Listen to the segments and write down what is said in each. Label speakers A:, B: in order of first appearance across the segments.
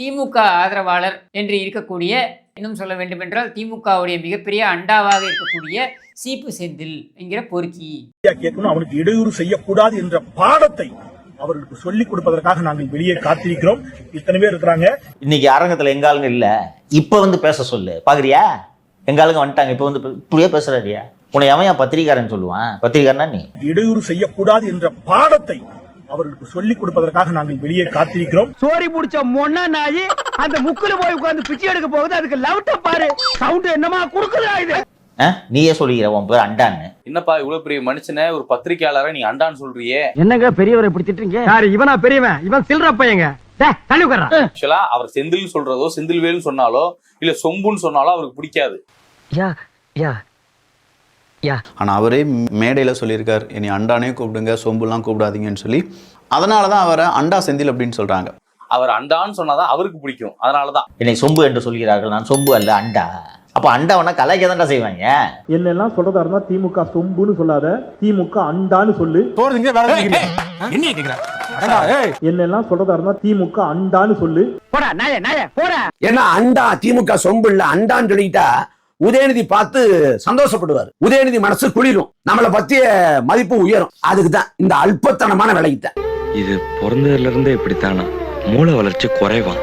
A: திமுக ஆதரவாளர் என்று இருக்கக்கூடிய இன்னும் சொல்ல வேண்டுமென்றால் திமுகவுடைய மிகப்பெரிய அண்டாவாக இருக்கக்கூடிய சீப்பு செந்தில் என்கிற பொறுக்கி.
B: கேட்கணும் அவனுக்கு இடையூறு செய்யக்கூடாது என்ற பாடத்தை அவர்களுக்கு சொல்லிக் கொடுப்பதற்காக நாங்கள் வெளியே காத்திருக்கிறோம். இத்தனை பேர் இருக்கிறாங்க.
C: இன்னைக்கு அரங்கத்துல எங்க ஆளுங்க இல்ல. இப்ப வந்து பேச சொல்லு. பாக்குறியா? எங்க ஆளுங்க வந்துட்டாங்க. இப்ப வந்து இப்படியே பேசுறாரியா? உன்னை எவன் ஏன் பத்திரிக்காரன் சொல்லுவான்? பத்திரிக்காரனா நீ?
B: இடையூறு செய்யக்கூடாது என்ற பாடத்தை அவர்களுக்கு சொல்லிக் கொடுப்பதற்காக நாங்கள் வெளியே காத்திருக்கிறோம்.
D: சோரி புடிச்ச மொன்னா நாயி அந்த முக்குல போய் உட்கார்ந்து பிச்சை எடுக்க போகுது அதுக்கு லவுட்ட பாரு. சவுண்ட் என்னமா குடுக்குதா இது?
C: நீயே சொல்லிக்கிற உன் பேர் அண்டான்னு.
E: என்னப்பா இவ்வளவு பெரிய மனுஷனை ஒரு பத்திரிக்கையாளரை நீ அண்டான்னு சொல்றியே?
D: என்னங்க பெரியவரை இப்படி திட்டுறீங்க? யாரு இவனா பெரியவன்? இவன் சில்ற பையங்க.
E: அவர் செந்தில் சொல்றதோ செந்தில்வேல்னு சொன்னாலோ இல்ல சொம்புன்னு சொன்னாலோ அவருக்கு பிடிக்காது.
D: யா யா
F: ஆனா அவரே மேடையில சொல்லியிருக்கார் இனி அண்டானே கூப்பிடுங்க சொம்புலாம் கூப்பிடாதீங்கன்னு சொல்லி. அதனால தான் அவரை அண்டா செந்தில் அப்படின்னு சொல்றாங்க.
E: அவர் அண்டான்னு சொன்னாதான் அவருக்கு பிடிக்கும். அதனாலதான்.
C: என்னை சொம்பு என்று சொல்கிறார்கள் நான் சொம்பு அல்ல அண்டா. அப்ப அண்டாவனா கலாய்க்க தான்டா செய்வாங்க.
B: என்னெல்லாம் சொல்றதா இருந்தா திமுக சொம்புன்னு சொல்லாத திமுக அண்டான்னு சொல்லு. என்னெல்லாம் சொல்றதா இருந்தா திமுக அண்டான்னு சொல்லு.
D: போடா நாய நாய போடா.
G: ஏன்னா அண்டா திமுக சொம்பு இல்ல அண்டான்னு சொல்லிட்டா உதயநிதி பார்த்து சந்தோஷப்படுவார். உதயநிதி மனசு குளிரும். நம்மளை பத்திய மதிப்பு உயரும். அதுக்கு தான் இந்த அல்பத்தனமான விலைக்கு தான்
H: இது பிறந்ததுல இருந்தே இப்படித்தானா? மூளை வளர்ச்சி குறைவான்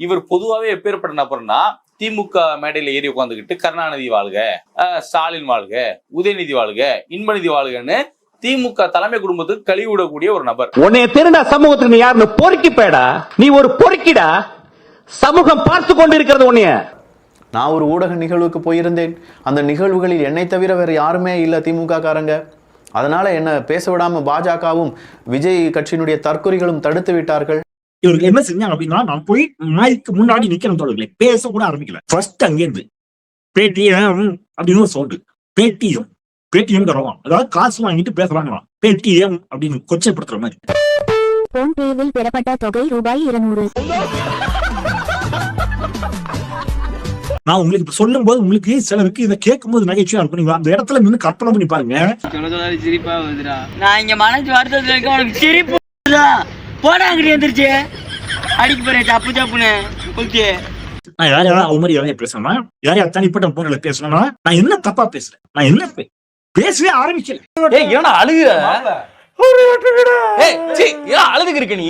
E: இவர் பொதுவாவே எப்பேற்பட்ட நபர்னா திமுக மேடையில ஏறி உட்காந்துக்கிட்டு கருணாநிதி வாழ்க அஹ், ஸ்டாலின் வாழ்க உதயநிதி வாழ்க இன்பநிதி வாழ்கன்னு திமுக தலைமை குடும்பத்துக்கு கழிவு விடக்கூடிய ஒரு நபர்.
D: உன்னைய திருடா சமூகத்துக்கு நீ யாருன்னு பொறுக்கி பேடா நீ ஒரு பொறுக்கிடா. சமூகம் பார்த்து கொண்டு இருக்கிறது உன்னைய.
F: நான் ஒரு ஊடக நிகழ்வுக்கு போயிருந்தேன். அந்த நிகழ்வுகளில் என்னை தவிர வேற யாருமே இல்லை திமுக காரங்க அதனால என்ன பேச விடாம பாஜகவும் விஜய் கட்சியினுடைய தற்கொலைகளும் தடுத்து விட்டார்கள்.
B: இவருக்கு என்ன செஞ்சாங்க அப்படின்னா நான் போய் நாய்க்கு முன்னாடி நிக்கிறேன் தோழர்களே பேச கூட ஆரம்பிக்கல. ஃபர்ஸ்ட் அங்கேருந்து. பேடிஎம் அப்படின்னு ஒரு சவுண்டு பேடிஎம் பேடிஎம் தருவான். அதாவது காசு வாங்கிட்டு பேசுறாங்களாம். பேடிஎம் அப்படின்னு கொச்சைப்படுத்துற மாதிரி.
I: போன்பேவில் பெறப்பட்ட தொகை ரூபாய் இருநூறு.
B: நான் உங்களுக்கு இப்ப சொல்லும் போது உங்களுக்கு சிலருக்கு இதை கேட்கும் போது நகைச்சுவையா இருக்கும். நீங்க அந்த இடத்துல நின்று கற்பனை பண்ணி பாருங்க.
J: சிரிப்பா வருதுடா. நான் இங்க மனசு வருத்தத்துல இருக்க உனக்கு சிரிப்பு அங்கிட்டு எந்திரிச்சு. அடிக்க போறேன் தப்பு தப்புன்னு ஓகே.
B: நான் யார் யாராவது அவங்க மாதிரி யாரையா பேசணும்னா யார் யார் தனிப்பட்ட முறையில பேசணும்னா நான் என்ன தப்பா பேசுறேன்? நான் என்ன பேசவே ஆரம்பிக்கல.
E: ஏய் ஏன்னா அழுகு ஏய் சீ ஏன் அழுதுக்கு இருக்க நீ?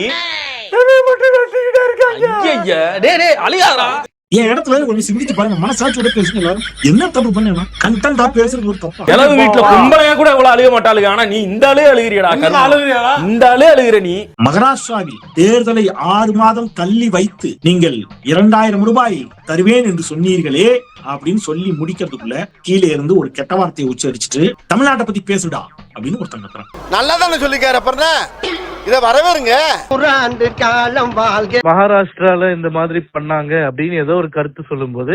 E: ஐயய்ய, டேய் டேய் அழுகாதடா.
B: என் இடத்துல கொஞ்சம் சிந்திச்சு பாருங்க. மனசாட்சியோட பேசுங்க எல்லாரும் என்ன தப்பு பண்ணேன் கண்டா பேசுறது ஒரு தப்பா?
K: கிழவு வீட்டுல கும்பலையா கூட இவ்வளவு அழுக மாட்டாளுங்க. ஆனா நீ இந்த ஆளே அழுகிறியடா கருணா. இந்த ஆளே அழுகிற நீ.
B: மகாராஷ்டிராவில் தேர்தலை ஆறு மாதம் தள்ளி வைத்து நீங்கள் இரண்டாயிரம் ரூபாய் தருவேன் என்று சொன்னீர்களே அப்படின்னு சொல்லி முடிக்கிறதுக்குள்ள கீழே இருந்து ஒரு கெட்ட வார்த்தையை உச்சரிச்சுட்டு தமிழ்நாட்டை பத்தி பேசுடா அப்படின்னு ஒருத்தங்க இருக்கிறான்
G: நல்லா தானே சொல்லிக்காரு அப்புறம் இத வரவேறுங்க.
D: ஆண்டு காலம் வாழ்க.
K: மகாராஷ்டிரால இந்த மாதிரி பண்ணாங்க அப்படின்னு ஏதோ ஒரு கருத்து சொல்லும்போது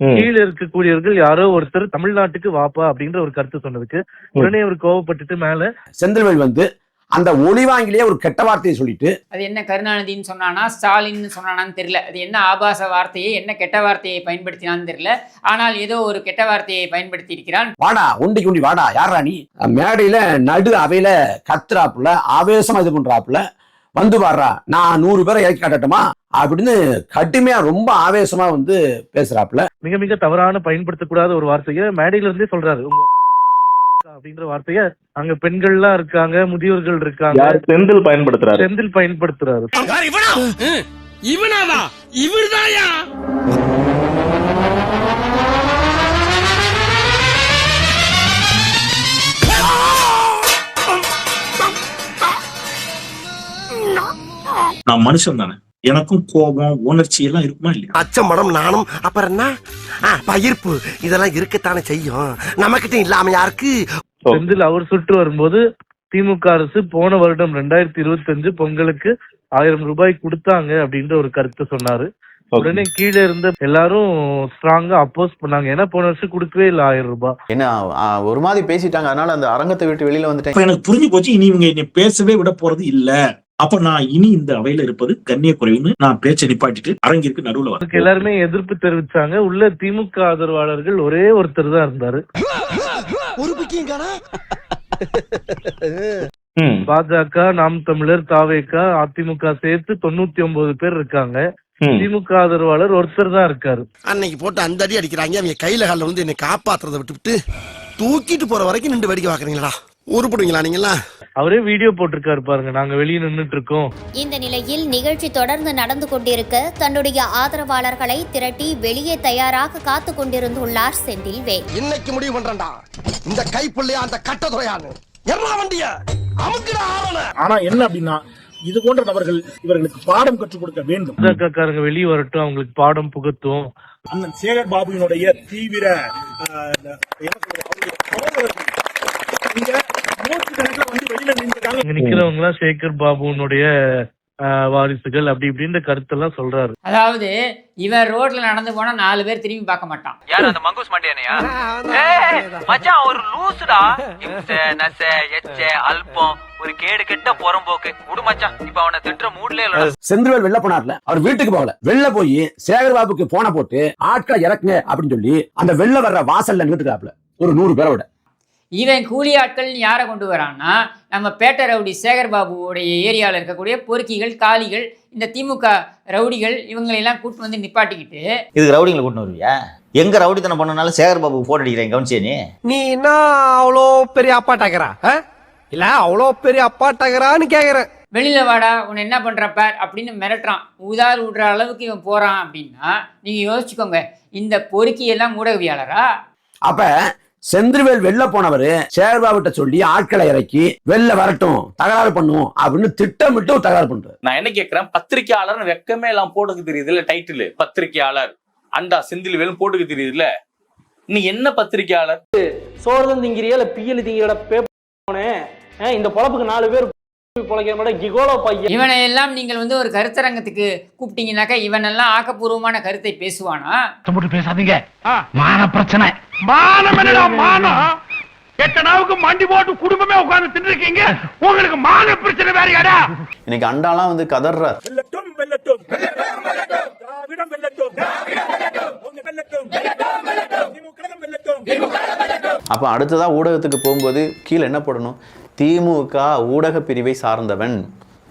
K: கீழே இருக்கக்கூடியவர்கள் யாரோ ஒருத்தர் தமிழ்நாட்டுக்கு வாப்பா அப்படின்ற ஒரு கருத்து சொன்னதுக்கு உடனே அவர் கோவப்பட்டுட்டு மேல
G: செந்தில்வேல் வந்து அந்த ஒளிவாங்கிலேயே ஒரு கெட்ட வார்த்தையை சொல்லிட்டு
A: அது என்ன கருணாநிதின்னு சொன்னானா ஸ்டாலின்னு சொன்னானான்னு தெரியல. அது என்ன ஆபாச வார்த்தையை என்ன கெட்ட வார்த்தையை பயன்படுத்தினான்னு தெரியல. ஆனால் ஏதோ ஒரு கெட்ட வார்த்தையை பயன்படுத்தி இருக்கிறான்
G: வாடா உண்டி குண்டி வாடா யாரா நீ? மேடையில நடு அவையில கத்துறாப்புல ஆவேசமா இது பண்றாப்புல வந்து பாடுறா நான் நூறு பேரை இறக்கி காட்டட்டுமா? அப்படின்னு கடுமையா ரொம்ப ஆவேசமா வந்து பேசுறாப்புல.
K: மிக மிக தவறான பயன்படுத்தக்கூடாத ஒரு வார்த்தையை மேடையில இருந்தே சொல்றாரு. உங்க அப்படின்ற வார்த்தைய அங்க பெண்கள்லாம் இருக்காங்க முதியோர்கள் இருக்காங்க.
H: செந்தில் பயன்படுத்துறாரு?
K: செந்தில் பயன்படுத்துறாரு.
D: இவனாவா? இவர்தாயா?
B: நான் மனுஷன் தானே. எனக்கும் கோபம் உணர்ச்சி எல்லாம் இருக்குமா இல்லையா?
G: அச்சம் மடம் நானும் அப்புறம் என்ன? ஆ, பயிர்ப்பு இதெல்லாம் இருக்கத்தானே செய்யும். நம்மகிட்ட இல்லாம யாருக்கு
K: செந்தில் அவர் சுட்டு வரும்போது திமுக அரசு போன வருடம் ரெண்டாயிரத்தி இருபத்தி அஞ்சு பொங்கலுக்கு ஆயிரம் ரூபாய் கொடுத்தாங்க அப்படின்ற ஒரு கருத்து சொன்னாரு. உடனே கீழே இருந்த எல்லாரும் ஸ்ட்ராங்கா அப்போஸ் பண்ணாங்க. ஏன்னா போன வருஷம் கொடுக்கவே இல்லை ஆயிரம் ரூபாய்.
F: ஏன்னா ஒரு மாதிரி பேசிட்டாங்க. அதனால அந்த அரங்கத்தை விட்டு வெளியில வந்துட்டேன்.
B: இப்ப எனக்கு புரிஞ்சு போச்சு. இனி இவங்க பேசவே விட போறது இல்ல. அப்ப நான் இனி இந்த அவையில இருப்பது கண்ணிய குறைவுன்னு நான் பேச்சை நிப்பாட்டிட்டு அரங்கிற்கு நடுவுல வரேன்.
K: எல்லாருமே எதிர்ப்பு தெரிவிச்சாங்க. உள்ள திமுக ஆதரவாளர்கள் ஒரே ஒருத்தர் தான் இருந்தாரு. பாஜக நாம் தமிழர் தாவேக அதிமுக சேர்த்து தொண்ணூத்தி ஒன்பது பேர் இருக்காங்க. திமுக ஆதரவாளர் ஒருத்தர் தான் இருக்காரு.
D: அன்னைக்கு போட்டு அந்த அடி அடிக்கிறாங்க. அவங்க கையில காலில் வந்து என்னை காப்பாத்துறதை விட்டுவிட்டு தூக்கிட்டு போற வரைக்கும் நின்று வேடிக்கை பாக்குறீங்களா உருப்படுவீங்களா நீங்களாம்
K: அவரே வீடியோ போட்டிருக்காரு பாருங்க. நாங்க வெளியே நின்னுட்டு இருக்கோம்
I: இந்த நிலையில் நிகழ்ச்சி தொடர்ந்து நடந்து கொண்டிருக்க தன்னுடைய ஆதரவாளர்களை திரட்டி வெளியே தயாராக காத்து கொண்டிருந்துள்ளார் செந்தில்வேல்
D: இன்னைக்கு முடிவு பண்றேன்டா. இந்த கைப்புள்ளையா அந்த கட்ட துறையான்னு எல்லா வண்டிய? அமுக்குடா
B: ஆனா என்ன அப்படின்னா இது போன்ற நபர்கள் இவர்களுக்கு பாடம் கற்றுக் கொடுக்க வேண்டும்.
K: காரங்க வெளியே வரட்டும் அவங்களுக்கு பாடம் புகத்தும்
B: அண்ணன் சேகர் பாபுவினுடைய தீவிர ஆஹ், என்ன சொல்றது, அவருடைய சகோதரர்கள் இங்க நூற்றுக்கணக்கில் வந்து வெளியில நின்றுட்டாங்க.
K: இங்க நிக்கிறவங்க எல்லாம் சேகர் பாபுனுடைய வாரிசுகள் அப்படி இப்படின்ற கருத்தெல்லாம் சொல்றாரு.
A: அதாவது இவன் ரோட்ல நடந்து போனா நாலு பேர் திரும்பி பார்க்க மாட்டான்.
J: யார் அந்த மங்கூஸ் மண்டியானையா மச்சான் ஒரு லூசுடா. இம்ச நச எச்ச அல்பம் ஒரு கேடு கெட்ட புறம்போக்கு. விடு மச்சான் இப்ப அவனை திட்டுற மூட்ல இல்ல
G: செந்தில்வேல் வெளில போனார்ல. அவர் வீட்டுக்கு போகல. வெளில போய் சேகர்பாபுக்கு போன போட்டு ஆட்களை இறக்குங்க அப்படின்னு சொல்லி அந்த வெளில வர்ற வாசல்ல நின்றுக்கிறாப்ல ஒரு நூறு பேரோட.
A: இவன் கூலி ஆட்கள் யாரை கொண்டு வரான்னா நம்ம பேட்டை ரவுடி சேகர் பாபுவோடைய ஏரியாவில் இருக்கக்கூடிய பொறுக்கிகள் காளிகள் இந்த திமுக ரவுடிகள் இவங்களையெல்லாம் கூட்டு வந்து நிப்பாட்டிக்கிட்டு
C: இதுக்கு ரவுடிங்களை கூட்டின்னு வருவியா? எங்க ரவுடித்தனம் பண்ணனாலும் சேகர் பாபு போட்டு அடிக்கிறேன் கவனிச்சே நீ?
D: நீ என்ன அவ்வளோ பெரிய அப்பா டகரா இல்ல அவ்வளோ பெரிய அப்பா டகரான்னு கேக்குறேன்
A: வெளியில வாடா உன்னை என்ன பண்றப்ப அப்படின்னு மிரட்டுறான். உதார் விடுற அளவுக்கு இவன் போறான் அப்படின்னா நீங்க யோசிச்சுக்கோங்க இந்த பொறுக்கி எல்லாம் ஊடகவியாளரா?
G: அப்ப செந்தில்வேல் வெளில போனவரு சேகர்பாபுட்ட சொல்லி ஆட்களை இறக்கி வெளில வரட்டும் தகராறு பண்ணுவோம் அப்படின்னு திட்டமிட்டு தகராறு பண்றாரு.
E: நான் என்ன கேக்குறேன்? பத்திரிக்கையாளர் வெக்கமே எல்லாம் போட்டுக்க தெரியுது இல்ல டைட்டில் பத்திரிக்கையாளர் அண்டா செந்தில் வேலும் போட்டுக்க தெரியுது இல்ல? நீ என்ன பத்திரிக்கையாளர்
J: சோறு திங்கிறியா இல்ல பியல் திங்கிறட பேப்பனே இந்த பொழப்புக்கு நாலு பேர்
A: இவனை எல்லாம் நீங்கள் வந்து ஒரு கருத்தரங்கத்துக்கு கூப்பிட்டீங்கன்னாக்கா இவனெல்லாம் ஆக்கப்பூர்வமான கருத்தை பேசுவானா?
D: பேசாதீங்க. மான பிரச்சனை. மானம் என்னடா மானம்? எத்தனாவுக்கு மண்டி போட்டு குடும்பமே உட்கார்ந்து தின்னுருக்கீங்க? உங்களுக்கு மான பிரச்சனை வேறையாடா
F: இன்னைக்கு அண்டாலாம் வந்து கதறார்
B: வெல்லட்டும் வெல்லட்டும். திராவிடம் வெல்லட்டும். உங்க வெல்லட்டும் திமுக வெல்லட்டும்.
F: அப்போ அடுத்ததா ஊடகத்துக்கு போகும்போது கீழே என்ன போடணும்? திமுக ஊடக பிரிவை சார்ந்தவன்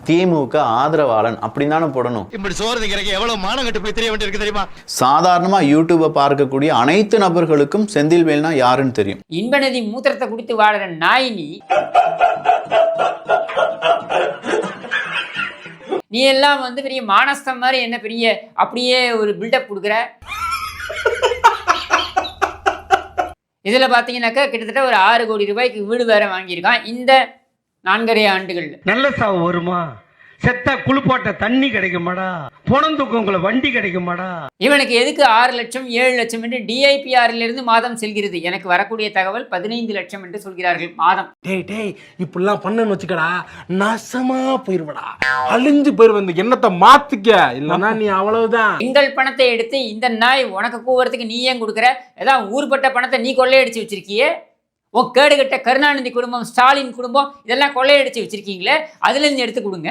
F: திமுக ஆதரவாளன் அப்படின்னு தானே போடணும்.
D: இப்படி சோறு எவ்வளவு மானம் கட்டு போய் தெரிய வேண்டியிருக்கு தெரியுமா?
F: சாதாரணமா யூடியூப்பை பார்க்கக்கூடிய அனைத்து நபர்களுக்கும் செந்தில்வேல்னா யாருன்னு தெரியும்.
A: இன்பநதி மூத்திரத்தை குடித்து வாடுற நாய் நீ நீ எல்லாம் வந்து பெரிய மானஸ்தம் மாதிரி என்ன பெரிய அப்படியே ஒரு பில்டப் கொடுக்குற? இதில் பார்த்தீங்கன்னாக்கா கிட்டத்தட்ட ஒரு ஆறு கோடி ரூபாய்க்கு வீடு வேற வாங்கியிருக்கான் இந்த நான்கரை ஆண்டுகள்
D: நல்ல சாவு வருமா? செத்தா குளிப்பாட்ட தண்ணி கிடைக்குமாடா? புணந்துக்கு உங்களை வண்டி கிடைக்குமாடா?
A: இவனுக்கு எதுக்கு ஆறு லட்சம் ஏழு லட்சம் என்று டிஐபிஆரில் இருந்து மாதம் செல்கிறது? எனக்கு வரக்கூடிய தகவல் பதினைந்து லட்சம் என்று சொல்கிறார்கள். மாதம்.
D: டேய் டேய் இப்படிலாம் பண்ணன்னு வச்சுக்கடா நாசமா போயிருவடா. அழிஞ்சு போயிருவ இந்த எண்ணத்தை மாத்திக்க. இல்லனா நீ அவ்வளவுதான்.
A: எங்கள் பணத்தை எடுத்து இந்த நாய் உனக்கு கூவுறதுக்கு நீ ஏன் கொடுக்குற? ஏதாவது ஊர்பட்ட பணத்தை நீ கொள்ளையடிச்சு வச்சிருக்கியே? உன் கேடுகட்ட கருணாநிதி குடும்பம் ஸ்டாலின் குடும்பம் இதெல்லாம் கொள்ளையடிச்சு வச்சிருக்கீங்களே? அதுல இருந்து எடுத்து கொடுங்க.